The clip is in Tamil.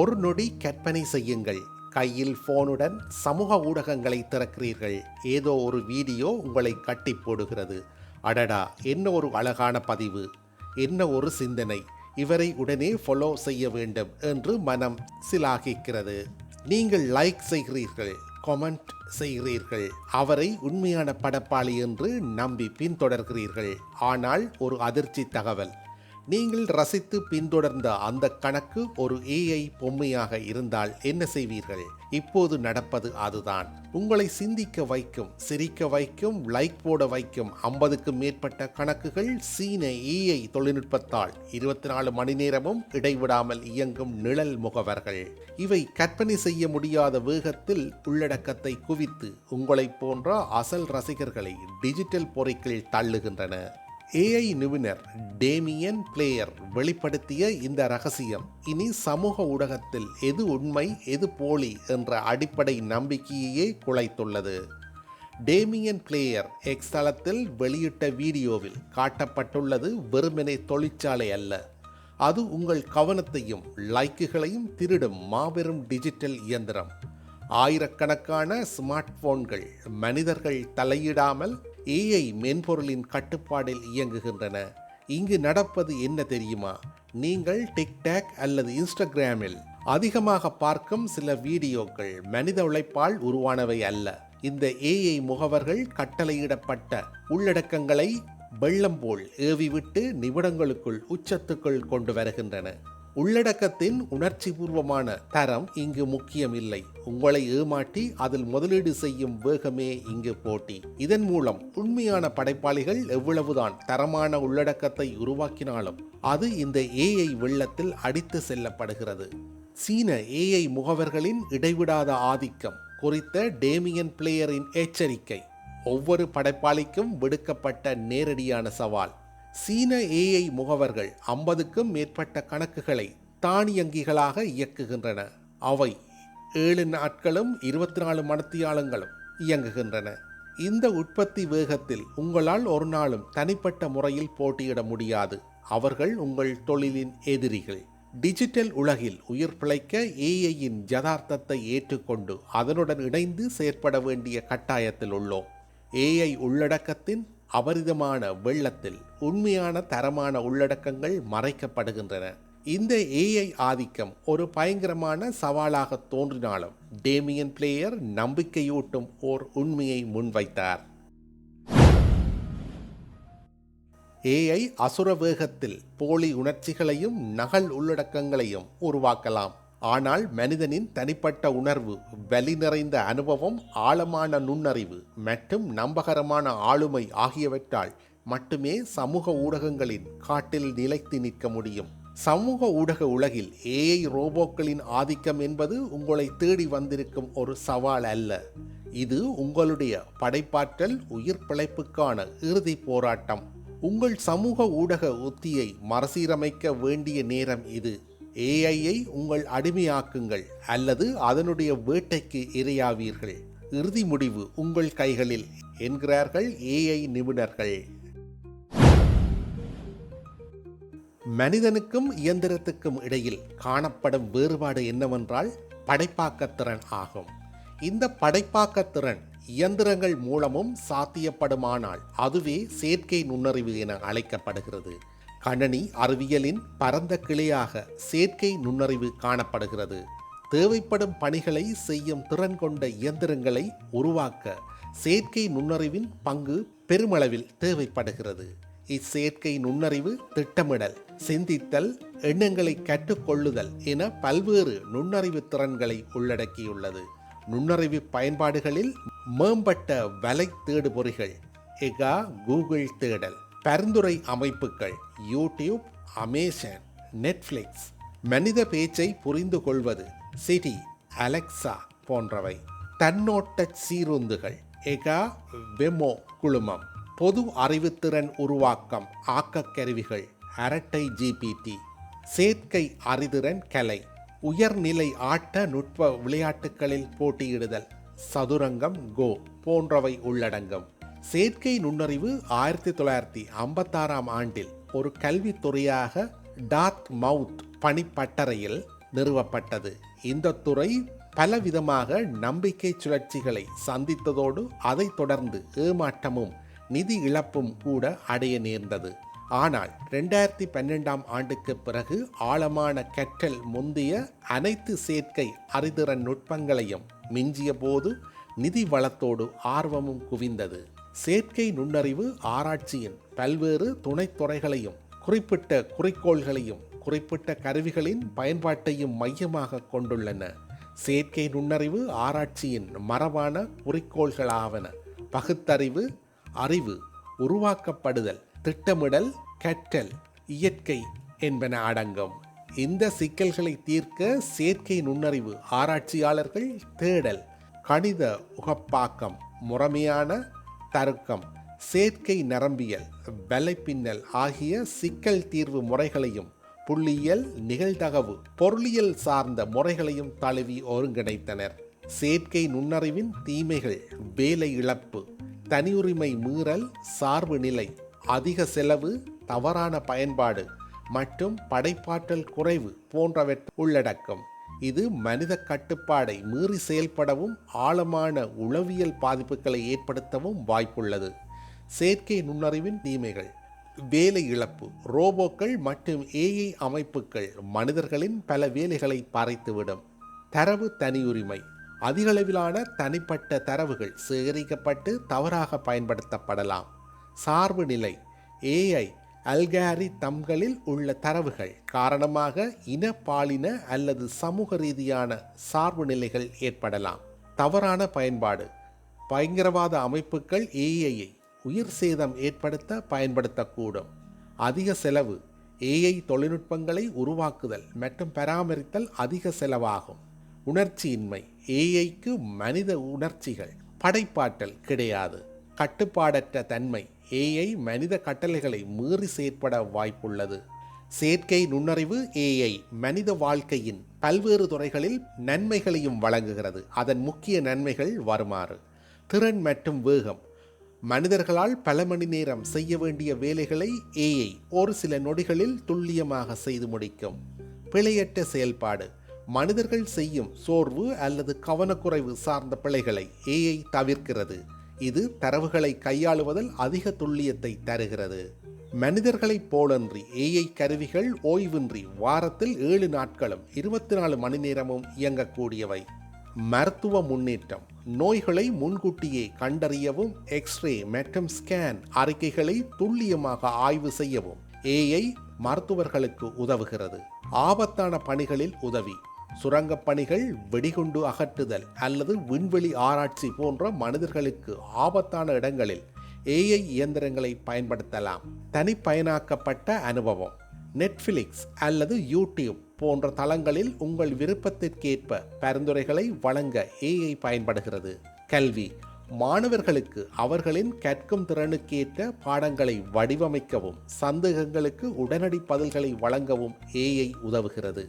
ஒரு நொடி கற்பனை செய்யுங்கள். கையில் போனுடன் சமூக ஊடகங்களை திறக்கிறீர்கள். ஏதோ ஒரு வீடியோ உங்களை கட்டி போடுகிறது அடடா என்ன ஒரு அழகான பதிவு. என்ன ஒரு சிந்தனை. இவரை உடனே ஃபாலோ செய்ய வேண்டும் என்று மனம் சிலாகிக்கிறது. நீங்கள் லைக் செய்கிறீர்கள் கமெண்ட் செய்கிறீர்கள். அவரை உண்மையான படப்பாளி என்று நம்பி பின்தொடர்கிறீர்கள். ஆனால் ஒரு அதிர்ச்சி தகவல். நீங்கள் ரசித்து பின்தொடர்ந்த அந்த கணக்கு ஒரு ஏஐ பொம்மையாக இருந்தால் என்ன செய்வீர்கள்? இப்போது நடப்பது அதுதான். உங்களை சிந்திக்க வைக்கும் சிரிக்க வைக்கும் லைக் போட வைக்கும் ஐம்பதுக்கும் மேற்பட்ட கணக்குகள் சீன ஏஐ தொழில்நுட்பத்தால் இருபத்தி நாலு மணி நேரமும் இடைவிடாமல் இயங்கும் நிழல் முகவர்கள். இவை கற்பனை செய்ய முடியாத வேகத்தில் உள்ளடக்கத்தை குவித்து உங்களைப் போன்ற அசல் ரசிகர்களை டிஜிட்டல் பொறிக்கில் தள்ளுகின்றன. ஏஐ நிபுணர் டேமியன் பிளேயர் வெளிப்படுத்திய இந்த ரகசியம் இனி சமூக ஊடகத்தில் எது உண்மை எது போலி என்ற அடிப்படை நம்பிக்கையையே குலைத்துள்ளது. டேமியன் பிளேயர் எக்ஸ் தளத்தில் வெளியிட்ட வீடியோவில் காட்டப்பட்டுள்ளது வெறுமனே தொழிற்சாலை அல்ல. அது உங்கள் கவனத்தையும் லைக்குகளையும் திருடும் மாபெரும் டிஜிட்டல் இயந்திரம். ஆயிரக்கணக்கான ஸ்மார்ட் போன்கள் மனிதர்கள் தலையிடாமல் ஏஐ மென்பொருளின் கட்டுப்பாடில் இயங்குகின்றன. இங்கு நடப்பது என்ன தெரியுமா? நீங்கள் டிக்டாக் அல்லது இன்ஸ்டாகிராமில் அதிகமாக பார்க்கும் சில வீடியோக்கள் மனித உழைப்பால் உருவானவை அல்ல. இந்த ஏஐ முகவர்கள் கட்டளையிடப்பட்ட உள்ளடக்கங்களை வெள்ளம் போல் ஏவிவிட்டு நிமிடங்களுக்குள் உச்சத்துக்குள் கொண்டு வருகின்றன. உள்ளடக்கத்தின் உணர்ச்சிபூர்வமான தரம் இங்கு முக்கியமில்லை. உங்களை ஏமாற்றி அதில் முதலீடு செய்யும் வேகமே இங்கு போட்டி. இதன் மூலம் உண்மையான படைப்பாளிகள் எவ்வளவுதான் தரமான உள்ளடக்கத்தை உருவாக்கினாலும் அது இந்த ஏஐ வெள்ளத்தில் அடித்து செல்லப்படுகிறது. சீன ஏஐ முகவர்களின் இடைவிடாத ஆதிக்கம் குறித்த டேமியன் பிளேயரின் எச்சரிக்கை. ஒவ்வொரு படைப்பாளிக்கும் விடுக்கப்பட்ட நேரடியான சவால். சீன ஏஐ முகவர்கள் ஐம்பதுக்கும் மேற்பட்ட கணக்குகளை தானியங்கிகளாக இயக்குகின்றன. அவை ஏழு நாட்களும் இருபத்தி நாலு மணத்தியாலங்களும் இயங்குகின்றன. இந்த உற்பத்தி வேகத்தில் உங்களால் ஒரு நாளும் தனிப்பட்ட முறையில் போட்டியிட முடியாது. அவர்கள் உங்கள் தொழிலின் எதிரிகள். டிஜிட்டல் உலகில் உயிர் பிழைக்க ஏஐயின் ஜதார்த்தத்தை ஏற்றுக்கொண்டு அதனுடன் இணைந்து செயற்பட வேண்டிய கட்டாயத்தில் உள்ளோம். ஏஐ உள்ளடக்கத்தின் அபரிதமான வெள்ளத்தில் உண்மையான தரமான உள்ளடக்கங்கள் மறைக்கப்படுகின்றன. இந்த ஏஐ ஆதிக்கம் ஒரு பயங்கரமான சவாலாக தோன்றினாலும் டேமியன் பிளேயர் நம்பிக்கையூட்டும் ஓர் உண்மையை முன்வைத்தார். ஏஐ அசுர வேகத்தில் போலி உணர்ச்சிகளையும் நகல் உள்ளடக்கங்களையும் உருவாக்கலாம். ஆனால் மனிதனின் தனிப்பட்ட உணர்வு வலி நிறைந்த அனுபவம் ஆழமான நுண்ணறிவு மற்றும் நம்பகரமான ஆளுமை ஆகியவற்றால் மட்டுமே சமூக ஊடகங்களின் காட்டில் நிலைத்து நிற்க முடியும். சமூக ஊடக உலகில் ஏஐ ரோபோக்களின் ஆதிக்கம் என்பது உங்களை தேடி வந்திருக்கும் ஒரு சவால் அல்ல. இது உங்களுடைய படைப்பாற்றல் உயிர் பிழைப்புக்கான இறுதி போராட்டம். உங்கள் சமூக ஊடக உத்தியை மறுசீரமைக்க வேண்டிய நேரம் இது. ஏஐயை உங்கள் அடிமையாக்குங்கள் அல்லது அதனுடைய வேட்டைக்கு இரையாவீர்கள். இறுதி முடிவு உங்கள் கைகளில் என்கிறார்கள் ஏஐ நிபுணர்கள். மனிதனுக்கும் இயந்திரத்துக்கும் இடையில் காணப்படும் வேறுபாடு என்னவென்றால் படைப்பாக்கத்திறன் ஆகும். இந்த படைப்பாக்கத்திறன் இயந்திரங்கள் மூலமும் சாத்தியப்படுமானால் அதுவே செயற்கை நுண்ணறிவு என அழைக்கப்படுகிறது. கணனி அறிவியலின் பரந்த கிளையாக செயற்கை நுண்ணறிவு காணப்படுகிறது. தேவைப்படும் பணிகளை செய்யும் திறன் கொண்ட இயந்திரங்களை உருவாக்க செயற்கை நுண்ணறிவின் பங்கு பெருமளவில் தேவைப்படுகிறது. இச்செயற்கை நுண்ணறிவு திட்டமிடல் சிந்தித்தல் எண்ணங்களை கற்றுக்கொள்ளுதல் என பல்வேறு நுண்ணறிவு திறன்களை உள்ளடக்கியுள்ளது. நுண்ணறிவு பயன்பாடுகளில் மேம்பட்ட வலை தேடுபொறிகள் எகா கூகுள் தேடல் பரிந்துரை அமைப்புகள் யூடியூப் அமேசான் நெட்ஃப்ளிக்ஸ் மனித பேச்சை புரிந்து கொள்வது சிட்டி அலெக்சா போன்றவை. தன்னோட்ட சீருந்துகள் எகா வெமோ குழுமம் பொது அறிவுத்திறன் உருவாக்கம் ஆக்கக் கருவிகள் அரட்டை ஜிபிடி சேர்க்கை அறிதிறன் கலை உயர்நிலை ஆட்ட நுட்ப விளையாட்டுகளில் போட்டியிடுதல் சதுரங்கம் கோ போன்றவை உள்ளடங்கும். செயற்கை நுண்ணறிவு ஆயிரத்தி தொள்ளாயிரத்தி ஐம்பத்தாறாம் ஆண்டில் ஒரு கல்வித்துறையாக டார்த் மவுத் பணிப்பட்டறையில் நிறுவப்பட்டது. இந்த துறை பலவிதமாக நம்பிக்கை சுழற்சிகளை சந்தித்ததோடு அதைத் தொடர்ந்து ஏமாற்றமும் நிதி இழப்பும் கூட அடைய நேர்ந்தது. ஆனால் ரெண்டாயிரத்தி பன்னெண்டாம் ஆண்டுக்கு பிறகு ஆழமான கற்றல் முந்திய அனைத்து சேர்க்கை அறிதிறன் நுட்பங்களையும் மிஞ்சிய போது நிதி வளத்தோடு ஆர்வமும் குவிந்தது. செயற்கை நுண்ணறிவு ஆராய்ச்சியின் பல்வேறு துணைத்துறைகளையும் குறிப்பிட்ட குறிக்கோள்களையும் குறிப்பிட்ட கருவிகளின் பயன்பாட்டையும் மையமாக கொண்டுள்ளன. செயற்கை நுண்ணறிவு ஆராய்ச்சியின் மரபான குறிக்கோள்களாவன. பகுத்தறிவு அறிவு உருவாக்கப்படுதல் திட்டமிடல் கற்றல் இயற்கை என்பன அடங்கும். இந்த சிக்கல்களை தீர்க்க செயற்கை நுண்ணறிவு ஆராய்ச்சியாளர்கள் தேடல் கணித உகப்பாக்கம் முறைமையான தருக்கம் சேர்க்கை நரம்பியல் வலைப்பின்னல் ஆகிய சிக்கல் தீர்வு முறைகளையும் புள்ளியியல் நிகழ்தகவு பொருளியல் சார்ந்த முறைகளையும் தழுவி ஒருங்கிணைத்தனர். சேர்க்கை நுண்ணறிவின் தீமைகள் வேலை இழப்பு தனியுரிமை மீறல் சார்பு நிலை அதிக செலவு தவறான பயன்பாடு மற்றும் படைப்பாற்றல் குறைவு போன்றவற்றை உள்ளடக்கும். இது மனித கட்டுப்பாடை மீறி செயல்படவும் ஆழமான உளவியல் பாதிப்புகளை ஏற்படுத்தவும் வாய்ப்புள்ளது. செயற்கை நுண்ணறிவின் தீமைகள் வேலை இழப்பு ரோபோக்கள் மற்றும் ஏஐ அமைப்புகள் மனிதர்களின் பல வேலைகளை பறைத்துவிடும். தரவு தனியுரிமை அதிகளவிலான தனிப்பட்ட தரவுகள் சேகரிக்கப்பட்டு தவறாக பயன்படுத்தப்படலாம். சார்பு நிலை ஏஐ அல்காரி தம்களில் உள்ள தரவுகள் காரணமாக இன பாலின அல்லது சமூக ரீதியான சார்பு நிலைகள் ஏற்படலாம். தவறான பயன்பாடு. பயங்கரவாத அமைப்புகள் ஏஐயை உயிர் சேதம் ஏற்படுத்த பயன்படுத்தக்கூடும். அதிக செலவு ஏஐ தொழில்நுட்பங்களை உருவாக்குதல் மற்றும் பராமரித்தல் அதிக செலவாகும். உணர்ச்சியின்மை. ஏஐக்கு மனித உணர்ச்சிகள் படைப்பாற்றல் கிடையாது. கட்டுப்பாடற்ற தன்மை. ஏஐ மனித கட்டளைகளை மீறி செயற்பட வாய்ப்புள்ளது. செயற்கை நுண்ணறிவு ஏஐ மனித வாழ்க்கையின் பல்வேறு துறைகளில் நன்மைகளையும் வழங்குகிறது. அதன் முக்கிய நன்மைகள் வருமாறு திறன் மற்றும் வேகம். மனிதர்களால் பல மணி நேரம் செய்ய வேண்டிய வேலைகளை ஏஐ ஒரு சில நொடிகளில் துல்லியமாக செய்து முடிக்கும். பிழையற்ற செயல்பாடு மனிதர்கள் செய்யும் சோர்வு அல்லது கவனக்குறைவு சார்ந்த பிழைகளை ஏஐ தவிர்க்கிறது. இது தரவுகளை கையாளுவதில் அதிக துல்லியத்தை தருகிறது. மனிதர்களைப் போலன்றி ஏஐ கருவிகள் ஓய்வின்றி வாரத்தில் ஏழு நாட்களும் இருபத்தி நாலு மணி நேரமும் இயங்கக்கூடியவை. மருத்துவ முன்னேற்றம் நோய்களை முன்கூட்டியே கண்டறியவும் எக்ஸ்ரே மற்றும் ஸ்கேன் அறிக்கைகளை துல்லியமாக ஆய்வு செய்யவும் ஏஐ மருத்துவர்களுக்கு உதவுகிறது. ஆபத்தான பணிகளில் உதவி. சுரங்கப் பணிகள் வெடிகுண்டு அகற்றுதல் அல்லது விண்வெளி ஆராய்ச்சி போன்ற மனிதர்களுக்கு ஆபத்தான இடங்களில் ஏஐ இயந்திரங்களை பயன்படுத்தலாம். தனிப்பயனாக்கப்பட்ட அனுபவம். நெட்ஃபிளிக்ஸ் அல்லது யூடியூப் போன்ற தளங்களில் உங்கள் விருப்பத்திற்கேற்ப பரிந்துரைகளை வழங்க ஏஐ பயன்படுகிறது. கல்வி. மாணவர்களுக்கு அவர்களின் கற்கும் திறனுக்கேற்ற பாடங்களை வடிவமைக்கவும் சந்தேகங்களுக்கு உடனடி பதில்களை வழங்கவும் ஏஐ உதவுகிறது.